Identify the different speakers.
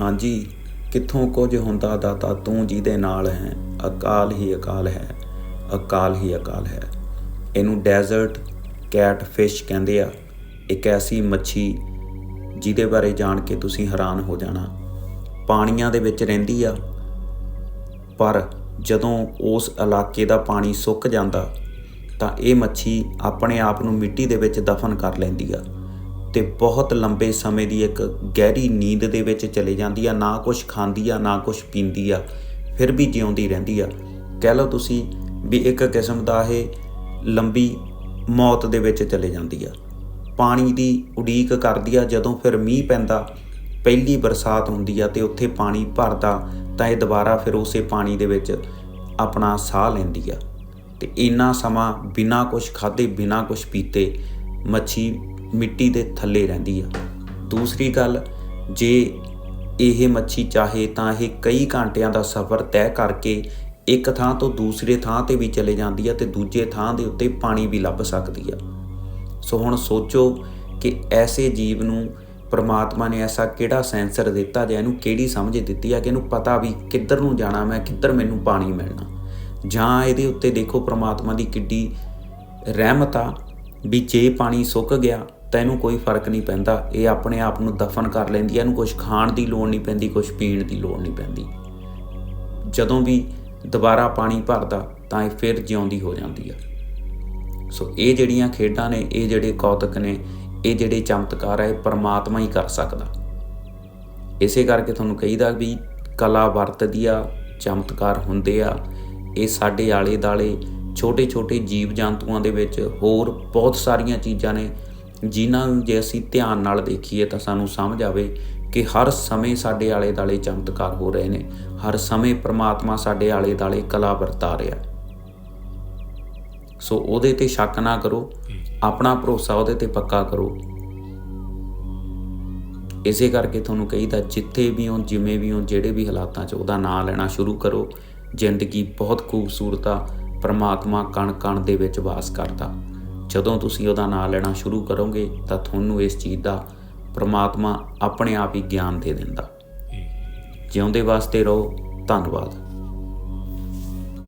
Speaker 1: ਹਾਂਜੀ, ਕਿੱਥੋਂ ਕੁਝ ਹੁੰਦਾ ਦਾਤਾ ਤੂੰ ਜਿਹਦੇ ਨਾਲ ਹੈ, ਅਕਾਲ ਹੀ ਅਕਾਲ ਹੈ, ਅਕਾਲ ਹੀ ਅਕਾਲ ਹੈ। ਇਹਨੂੰ ਡੈਜ਼ਰਟ ਕੈਟ ਫਿਸ਼ ਕਹਿੰਦੇ ਆ। ਇੱਕ ਐਸੀ ਮੱਛੀ ਜਿਹਦੇ ਬਾਰੇ ਜਾਣ ਕੇ ਤੁਸੀਂ ਹੈਰਾਨ ਹੋ ਜਾਣਾ। ਪਾਣੀਆਂ ਦੇ ਵਿੱਚ ਰਹਿੰਦੀ ਆ, ਪਰ ਜਦੋਂ ਉਸ ਇਲਾਕੇ ਦਾ ਪਾਣੀ ਸੁੱਕ ਜਾਂਦਾ, ਤਾਂ ਇਹ ਮੱਛੀ ਆਪਣੇ ਆਪ ਨੂੰ ਮਿੱਟੀ ਦੇ ਵਿੱਚ ਦਫਨ ਕਰ ਲੈਂਦੀ ਆ। ਤੇ ਬਹੁਤ ਲੰਬੇ ਸਮੇਂ ਦੀ ਇੱਕ ਗਹਿਰੀ ਨੀਂਦ ਦੇ ਵਿੱਚ ਚਲੇ ਜਾਂਦੀ ਆ, ਨਾ ਕੁਝ ਖਾਂਦੀ ਆ, ਨਾ ਕੁਝ ਪੀਂਦੀ ਆ, ਫਿਰ ਵੀ ਜਿਉਂਦੀ ਰਹਿੰਦੀ ਆ। ਕਹਿ ਲਓ ਤੁਸੀਂ ਵੀ ਇੱਕ ਕਿਸਮ ਦਾ ਇਹ ਲੰਬੀ ਮੌਤ ਦੇ ਵਿੱਚ ਚਲੇ ਜਾਂਦੀ ਆ। ਪਾਣੀ ਦੀ ਉਡੀਕ ਕਰਦੀ ਆ, ਜਦੋਂ ਫਿਰ ਮੀਂਹ ਪੈਂਦਾ, ਪਹਿਲੀ ਬਰਸਾਤ ਹੁੰਦੀ ਆ ਤੇ ਉੱਥੇ ਪਾਣੀ ਭਰਦਾ, ਤਾਂ ਇਹ ਦੁਬਾਰਾ ਫਿਰ ਉਸੇ ਪਾਣੀ ਦੇ ਵਿੱਚ ਆਪਣਾ ਸਾਹ ਲੈਂਦੀ ਆ। ਤੇ ਇੰਨਾ ਸਮਾਂ ਬਿਨਾ ਕੁਝ ਖਾਦੇ ਬਿਨਾ ਕੁਝ ਪੀਤੇ ਮੱਛੀ ਮਿੱਟੀ ਦੇ ਥੱਲੇ ਰਹਿੰਦੀ ਆ। ਦੂਸਰੀ ਗੱਲ, ਜੇ ਇਹ ਮੱਛੀ ਚਾਹੇ ਤਾਂ ਇਹ ਕਈ ਘੰਟਿਆਂ ਦਾ ਸਫ਼ਰ ਤੈਅ ਕਰਕੇ ਇੱਕ ਥਾਂ ਤੋਂ ਦੂਸਰੇ ਥਾਂ ਤੇ ਵੀ ਚਲੇ ਜਾਂਦੀ ਆ ਤੇ ਦੂਜੇ ਥਾਂ ਦੇ ਉੱਤੇ ਪਾਣੀ ਵੀ ਲੱਭ ਸਕਦੀ ਆ। ਸੋ ਹੁਣ ਸੋਚੋ ਕਿ ਐਸੇ ਜੀਵ ਨੂੰ ਪਰਮਾਤਮਾ ਨੇ ਐਸਾ ਕਿਹੜਾ ਸੈਂਸਰ ਦਿੱਤਾ ਜਾਂ ਇਹਨੂੰ ਕਿਹੜੀ ਸਮਝ ਦਿੱਤੀ ਆ ਕਿ ਇਹਨੂੰ ਪਤਾ ਵੀ ਕਿੱਧਰ ਨੂੰ ਜਾਣਾ ਮੈਂ, ਕਿੱਧਰ ਮੈਨੂੰ ਪਾਣੀ ਮਿਲਣਾ। ਜਾਂ ਇਹਦੇ ਉੱਤੇ ਦੇਖੋ ਪਰਮਾਤਮਾ ਦੀ ਕਿੱਡੀ ਰਹਿਮਤ ਆ ਵੀ ਜੇ ਪਾਣੀ ਸੁੱਕ ਗਿਆ ਤਾਂ ਇਹਨੂੰ ਕੋਈ ਫ਼ਰਕ ਨਹੀਂ ਪੈਂਦਾ। ਇਹ ਆਪਣੇ ਆਪ ਨੂੰ ਦਫਨ ਕਰ ਲੈਂਦੀ ਹੈ ਇਹਨੂੰ ਕੁਝ ਖਾਣ ਦੀ ਲੋੜ ਨਹੀਂ ਪੈਂਦੀ ਕੁਝ ਪੀਣ ਦੀ ਲੋੜ ਨਹੀਂ ਪੈਂਦੀ। ਜਦੋਂ ਵੀ ਦੁਬਾਰਾ ਪਾਣੀ ਭਰਦਾ, ਤਾਂ ਇਹ ਫਿਰ ਜਿਉਂਦੀ ਹੋ ਜਾਂਦੀ ਆ। ਸੋ ਇਹ ਜਿਹੜੀਆਂ ਖੇਡਾਂ ਨੇ, ਇਹ ਜਿਹੜੇ ਕੌਤਕ ਨੇ, ਇਹ ਜਿਹੜੇ ਚਮਤਕਾਰ ਹੈ ਇਹ ਪਰਮਾਤਮਾ ਹੀ ਕਰ ਸਕਦਾ। ਇਸੇ ਕਰਕੇ ਤੁਹਾਨੂੰ ਕਹੀਦਾ ਵੀ ਕਲਾ ਵਰਤਦੀ ਆ, ਚਮਤਕਾਰ ਹੁੰਦੇ ਆ। ਇਹ ਸਾਡੇ ਆਲੇ ਦਾਲੇ ਛੋਟੇ ਛੋਟੇ ਜੀਵ ਜੰਤੂਆਂ ਦੇ ਵਿੱਚ ਹੋਰ ਬਹੁਤ ਸਾਰੀਆਂ ਚੀਜ਼ਾਂ ਨੇ ਜਿਨ੍ਹਾਂ ਨੂੰ ਜੇ ਅਸੀਂ ਧਿਆਨ ਨਾਲ ਦੇਖੀਏ ਤਾਂ ਸਾਨੂੰ ਸਮਝ ਆਵੇ ਕਿ ਹਰ ਸਮੇਂ ਸਾਡੇ ਆਲੇ ਦਾਲੇ ਚਮਤਕਾਰ ਹੋ ਰਹੇ ਨੇ। ਹਰ ਸਮੇਂ ਪ੍ਰਮਾਤਮਾ ਸਾਡੇ ਆਲੇ ਦਾਲੇ ਕਲਾ ਵਰਤਾ ਰਿਹਾ। ਸੋ ਉਹਦੇ ਤੇ ਸ਼ੱਕ ਨਾ ਕਰੋ। ਆਪਣਾ ਭਰੋਸਾ ਉਹਦੇ ਤੇ ਪੱਕਾ ਕਰੋ। ਇਸੇ ਕਰਕੇ ਤੁਹਾਨੂੰ ਕਹੀਦਾ ਜਿੱਥੇ ਵੀ ਹੋ ਜਿਵੇਂ ਵੀ ਹੋ ਜਿਹੜੇ ਵੀ ਹਾਲਾਤਾਂ 'ਚ ਉਹਦਾ ਨਾਮ ਲੈਣਾ ਸ਼ੁਰੂ ਕਰੋ। ਜ਼ਿੰਦਗੀ ਬਹੁਤ ਖੂਬਸੂਰਤ ਆ। ਪ੍ਰਮਾਤਮਾ ਕਣ ਕਣ ਦੇ ਵਿੱਚ ਵਾਸ ਕਰਦਾ। ਜਦੋਂ ਤੁਸੀਂ ਉਹਦਾ ਨਾਮ ਲੈਣਾ ਸ਼ੁਰੂ ਕਰੋਗੇ ਤਾਂ ਤੁਹਾਨੂੰ ਇਸ ਚੀਜ਼ ਦਾ ਪ੍ਰਮਾਤਮਾ ਆਪਣੇ ਆਪ ਹੀ ਗਿਆਨ ਦੇ ਦਿੰਦਾ। ਜਿਉਂਦੇ ਵਾਸਤੇ ਰਹੋ ਧੰਨਵਾਦ।